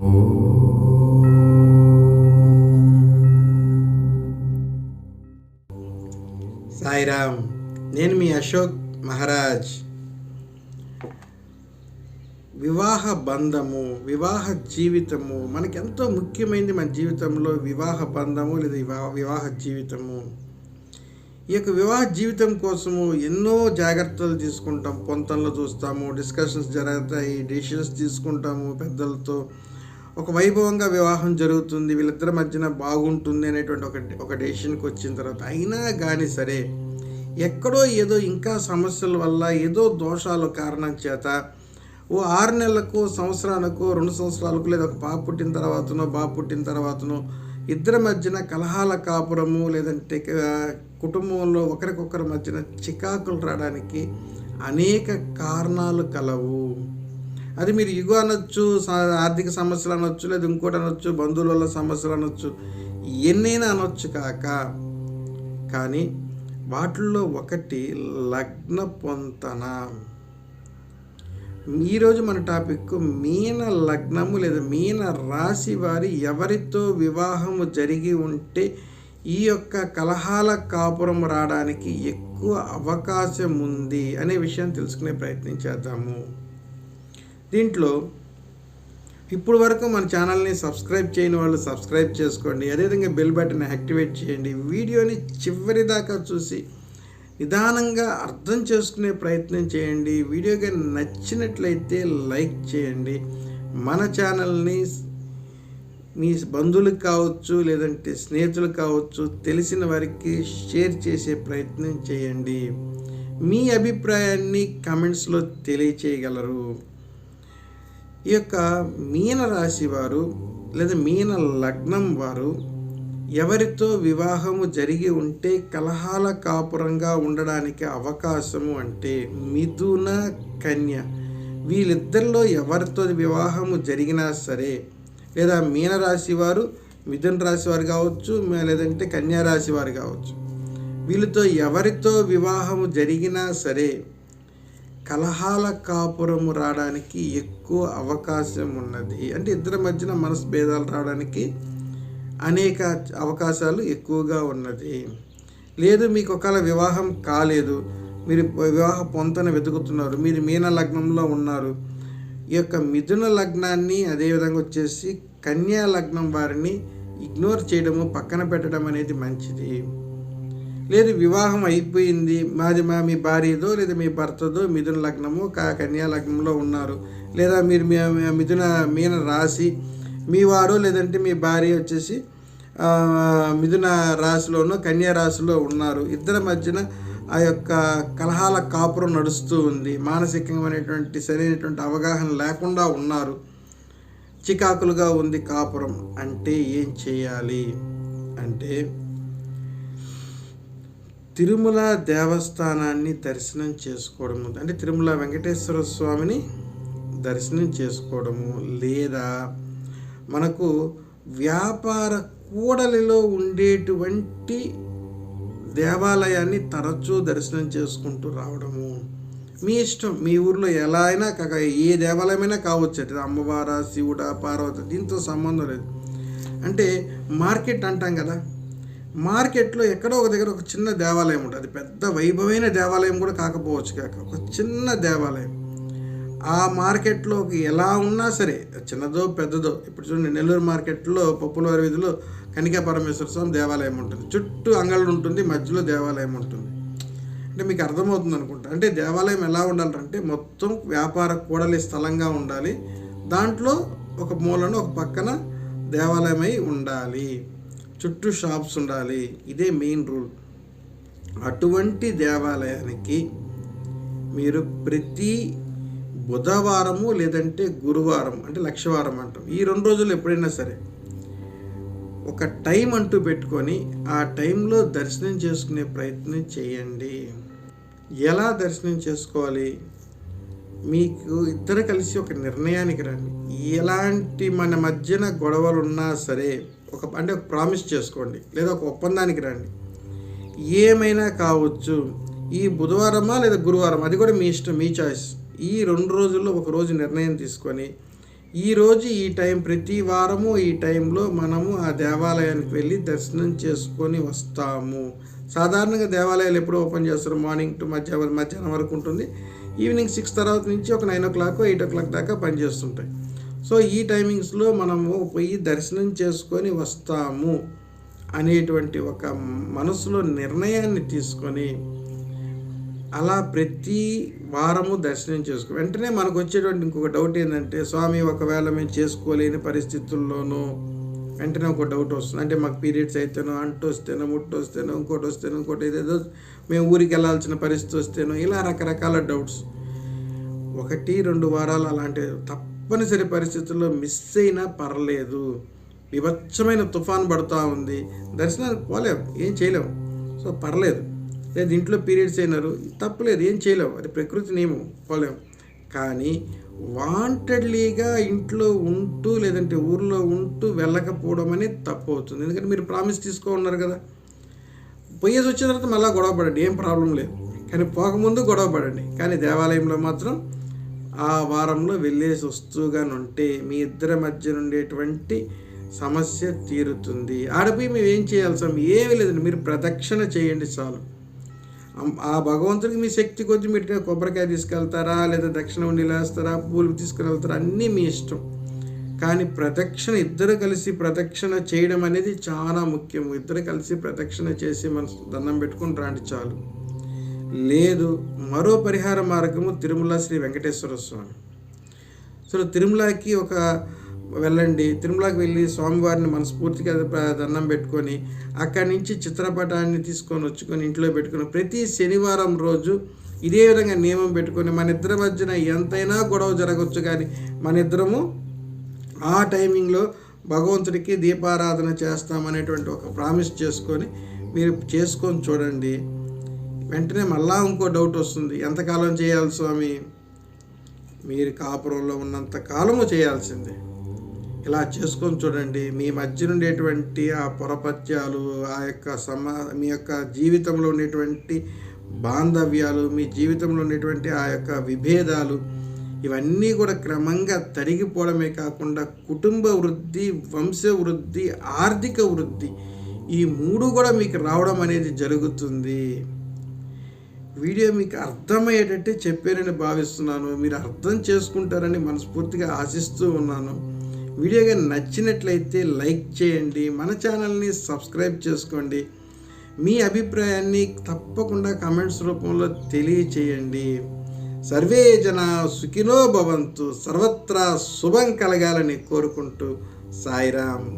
సాయిరామ్ నేను మీ అశోక్ మహారాజ్. వివాహ బంధము వివాహ జీవితము మనకి ఎంతో ముఖ్యమైనది మన జీవితంలో వివాహ బంధము లేదా వివాహ వివాహ జీవితము. ఈ యొక్క వివాహ జీవితం కోసము ఎన్నో జాగ్రత్తలు తీసుకుంటాం. పొంతంలో చూస్తాము డిస్కషన్స్ జరుగుతాయి డెసిషన్స్ తీసుకుంటాము పెద్దలతో. ఒక వైభవంగా వివాహం జరుగుతుంది వీళ్ళిద్దరి మధ్యన బాగుంటుంది అనేటువంటి ఒక ఒక డెసిషన్కి వచ్చిన తర్వాత అయినా కానీ సరే ఎక్కడో ఏదో ఇంకా సమస్యల వల్ల ఏదో దోషాల కారణం చేత ఓ ఆరు నెలలకు సంవత్సరాలకు రెండు సంవత్సరాలకు లేదా ఒక పాప పుట్టిన తర్వాతనో బాబు పుట్టిన తర్వాతనో ఇద్దరి మధ్యన కలహాల కాపురము లేదంటే కుటుంబంలో ఒకరికొకరి మధ్యన చికాకులు రావడానికి అనేక కారణాలు కలవు. అది మీరు ఇగో అనొచ్చు సా- ఆర్థిక సమస్యలు అనొచ్చు లేదా ఇంకోటి అనొచ్చు బంధువుల వల్ల సమస్యలు అనొచ్చు ఎన్నైనా అనొచ్చు కాక. కానీ వాటిల్లో ఒకటి లగ్న పొంతన. ఈరోజు మన టాపిక్ మీన లగ్నము లేదా మీన రాశి వారి ఎవరితో వివాహము జరిగి ఉంటే ఈ యొక్క కలహాల కాపురం రావడానికి ఎక్కువ అవకాశం ఉంది అనే విషయం తెలుసుకునే ప్రయత్నం చేద్దాము. దీంట్లో ఇప్పుడు వరకు మన ఛానల్ని సబ్స్క్రైబ్ చేయని వాళ్ళు సబ్స్క్రైబ్ చేసుకోండి. అదేవిధంగా బెల్ బటన్ యాక్టివేట్ చేయండి. వీడియోని చివరి దాకా చూసి నిదానంగా అర్థం చేసుకునే ప్రయత్నం చేయండి. వీడియో కానీ నచ్చినట్లయితే లైక్ చేయండి. మన ఛానల్ని మీ బంధువులకు కావచ్చు లేదంటే స్నేహితులకు కావచ్చు తెలిసిన వారికి షేర్ చేసే ప్రయత్నం చేయండి. మీ అభిప్రాయాన్ని కమెంట్స్లో తెలియచేయగలరు. ఈ యొక్క మీన రాశి వారు లేదా మీన లగ్నం వారు ఎవరితో వివాహము జరిగి ఉంటే కలహాల కాపురంగా ఉండడానికి అవకాశము అంటే మిథున కన్య. వీళ్ళిద్దరిలో ఎవరితో వివాహము జరిగినా సరే లేదా మీనరాశి వారు మిథున రాశి వారు కావచ్చు లేదంటే కన్యారాశి వారు కావచ్చు వీళ్ళతో ఎవరితో వివాహము జరిగినా సరే కలహాల కాపురము రావడానికి ఎక్కువ అవకాశం ఉన్నది. అంటే ఇద్దరి మధ్యన మనస్భేదాలు రావడానికి అనేక అవకాశాలు ఎక్కువగా ఉన్నది. లేదు మీకు ఒకవేళ వివాహం కాలేదు మీరు వివాహ పొంతన వెతుకుతున్నారు మీరు మీన లగ్నంలో ఉన్నారు ఈ యొక్క మిథున లగ్నాన్ని అదేవిధంగా వచ్చేసి కన్యా లగ్నం వారిని ఇగ్నోర్ చేయడము పక్కన పెట్టడం అనేది మంచిది. లేదు వివాహం అయిపోయింది. మాది మా మీ భార్యదో లేదా మీ భర్తదో మిథున లగ్నము కా కన్యా లగ్నంలో ఉన్నారు. లేదా మీరు మీ మిథున మీన రాశి మీ వారు లేదంటే మీ భార్య వచ్చేసి మిథున రాశిలోనూ కన్యా రాశిలో ఉన్నారు. ఇద్దరి మధ్యన ఆ యొక్క కలహాల కాపురం నడుస్తూ ఉంది. మానసికమైనటువంటి సరైనటువంటి అవగాహన లేకుండా ఉన్నారు. చికాకులుగా ఉంది కాపురం. అంటే ఏం చేయాలి? అంటే తిరుమల దేవస్థానాన్ని దర్శనం చేసుకోవడము అంటే తిరుమల వెంకటేశ్వర స్వామిని దర్శనం చేసుకోవడము లేదా మనకు వ్యాపార కూడలిలో ఉండేటువంటి దేవాలయాన్ని తరచూ దర్శనం చేసుకుంటూ రావడము. మీ ఇష్టం మీ ఊర్లో ఎలా అయినా కాక ఏ దేవాలయమైనా కావచ్చు అది అమ్మవార శివుడ పార్వతి దీంతో సంబంధం లేదు. అంటే మార్కెట్ అంటాం కదా. మార్కెట్లో ఎక్కడో ఒక దగ్గర ఒక చిన్న దేవాలయం ఉంటుంది. అది పెద్ద వైభవమైన దేవాలయం కూడా కాకపోవచ్చు కాక ఒక చిన్న దేవాలయం. ఆ మార్కెట్లోకి ఎలా ఉన్నా సరే చిన్నదో పెద్దదో ఇప్పుడు చూడండి నెల్లూరు మార్కెట్లో పప్పులవారి వీధిలో కనికా పరమేశ్వర స్వామి దేవాలయం ఉంటుంది. చుట్టూ అంగళ్ళు ఉంటుంది మధ్యలో దేవాలయం ఉంటుంది. అంటే మీకు అర్థమవుతుంది అనుకుంటా. అంటే దేవాలయం ఎలా ఉండాలంటే మొత్తం వ్యాపార కూడలి స్థలంగా ఉండాలి. దాంట్లో ఒక మూలను ఒక పక్కన దేవాలయమై ఉండాలి. చుట్టూ షాప్స్ ఉండాలి. ఇదే మెయిన్ రూల్. అటువంటి దేవాలయానికి మీరు ప్రతి బుధవారము లేదంటే గురువారం అంటే లక్షవారం అంటాం. ఈ రెండు రోజులు ఎప్పుడైనా సరే ఒక టైం అంటూ పెట్టుకొని ఆ టైంలో దర్శనం చేసుకునే ప్రయత్నం చేయండి. ఎలా దర్శనం చేసుకోవాలి? మీకు ఇద్దరు కలిసి ఒక నిర్ణయానికి రండి. ఎలాంటి మన మధ్యన గొడవలు ఉన్నా సరే ఒక అంటే ఒక ప్రామిస్ చేసుకోండి. లేదా ఒక ఒప్పందానికి రండి. ఏమైనా కావచ్చు. ఈ బుధవారమా లేదా గురువారం అది కూడా మీ ఇష్టం మీ చాయిస్ ఈ రెండు రోజుల్లో ఒక రోజు నిర్ణయం తీసుకొని ఈరోజు ఈ టైం ప్రతి వారము ఈ టైంలో మనము ఆ దేవాలయానికి వెళ్ళి దర్శనం చేసుకొని వస్తాము. సాధారణంగా దేవాలయాలు ఎప్పుడు ఓపెన్ చేస్తారు? మార్నింగ్ టు మధ్యాహ్నం మధ్యాహ్నం వరకు ఉంటుంది. ఈవినింగ్ సిక్స్ తర్వాత నుంచి ఒక nine o'clock eight o'clock దాకా పనిచేస్తుంటాయి. సో ఈ టైమింగ్స్లో మనము పోయి దర్శనం చేసుకొని వస్తాము అనేటువంటి ఒక మనసులో నిర్ణయాన్ని తీసుకొని అలా ప్రతి వారము దర్శనం చేసుకో వెంటనే మనకు వచ్చేటువంటి ఇంకొక డౌట్ ఏంటంటే స్వామి ఒకవేళ మేము చేసుకోలేని పరిస్థితుల్లోనూ వెంటనే ఒక డౌట్ వస్తుంది. అంటే మాకు పీరియడ్స్ అయితేనో అంటు వస్తేనో ముట్టు వస్తేనో ఇంకోటి వస్తేనో ఇంకోటి ఏదేదో మేము ఊరికి వెళ్ళాల్సిన పరిస్థితి వస్తేనో ఇలా రకరకాల డౌట్స్ ఒకటి రెండు వారాలు అలాంటి తప్పనిసరి పరిస్థితుల్లో మిస్ అయినా పర్లేదు. వివచ్చమైన తుఫాన్ పడుతూ ఉంది. దర్శనానికి పోలేం ఏం చేయలేం సో పర్లేదు. లేదు ఇంట్లో పీరియడ్స్ అయినారు తప్పలేదు ఏం చేయలేం అది ప్రకృతి నియమం పోలేం. కానీ వాంటెడ్లీగా ఇంట్లో ఉంటూ లేదంటే ఊర్లో ఉంటూ వెళ్ళకపోవడం అనేది తప్పు అవుతుంది ఎందుకంటే మీరు ప్రామిస్ తీసుకో ఉన్నారు కదా. పోయేసి వచ్చిన తర్వాత మళ్ళీ గొడవ పడండి ఏం ప్రాబ్లం లేదు. కానీ పోకముందు గొడవ పడండి. కానీ దేవాలయంలో మాత్రం ఆ వారంలో వెళ్ళేసి వస్తూగా ఉంటే మీ ఇద్దరి మధ్య ఉండేటువంటి సమస్య తీరుతుంది. ఆడపోయి మేము ఏం చేయాలి స్వామి ఏమీ లేదండి. మీరు ప్రదక్షిణ చేయండి చాలు. ఆ భగవంతుడికి మీ శక్తి కొద్ది మీరు కొబ్బరికాయ తీసుకెళ్తారా లేదా దక్షిణ ఉండి లేస్తారా పూలు తీసుకుని వెళ్తారా అన్నీ మీ ఇష్టం. కానీ ప్రదక్షిణ ఇద్దరు కలిసి ప్రదక్షిణ చేయడం అనేది చాలా ముఖ్యం. ఇద్దరు కలిసి ప్రదక్షిణ చేసి మన దండం పెట్టుకుని రాండి చాలు. లేదు మరో పరిహార మార్గము తిరుమల శ్రీ వెంకటేశ్వర స్వామి. సో తిరుమలకి ఒక వెళ్ళండి. తిరుమలకి వెళ్ళి స్వామివారిని మనస్ఫూర్తిగా దండం పెట్టుకొని అక్కడి నుంచి చిత్రపటాన్ని తీసుకొని వచ్చుకొని ఇంట్లో పెట్టుకొని ప్రతి శనివారం రోజు ఇదే విధంగా నియమం పెట్టుకొని మన ఇద్దరి మధ్యన ఎంతైనా గొడవ జరగవచ్చు కానీ మన ఇద్దరము ఆ టైమింగ్లో భగవంతుడికి దీపారాధన చేస్తామనేటువంటి ఒక ప్రామిస్ చేసుకొని మీరు చేసుకొని చూడండి. వెంటనే మళ్ళా ఇంకో డౌట్ వస్తుంది. ఎంతకాలం చేయాలి స్వామి? మీరు కాపురంలో ఉన్నంత కాలము చేయాల్సిందే. ఇలా చేసుకొని చూడండి. మీ మధ్య ఉండేటువంటి ఆ పొరపత్యాలు ఆ యొక్క సమా మీ యొక్క జీవితంలో ఉండేటువంటి బాంధవ్యాలు మీ జీవితంలో ఉండేటువంటి ఆ యొక్క విభేదాలు ఇవన్నీ కూడా క్రమంగా తరిగిపోవడమే కాకుండా కుటుంబ వృద్ధి వంశ వృద్ధి ఆర్థిక వృద్ధి ఈ మూడు కూడా మీకు రావడం అనేది జరుగుతుంది. వీడియో మీకు అర్థమయ్యేటట్టే చెప్పారని భావిస్తున్నాను. మీరు అర్థం చేసుకుంటారని మనస్ఫూర్తిగా ఆశిస్తూ ఉన్నాను. వీడియో కానీ నచ్చినట్లయితే లైక్ చేయండి మన ఛానల్ని సబ్స్క్రైబ్ చేసుకోండి. మీ అభిప్రాయాన్ని తప్పకుండా కమెంట్స్ రూపంలో తెలియచేయండి. సర్వే జన సుఖినో భవంతు సర్వత్రా శుభం కలగాలని కోరుకుంటూ సాయిరామ్.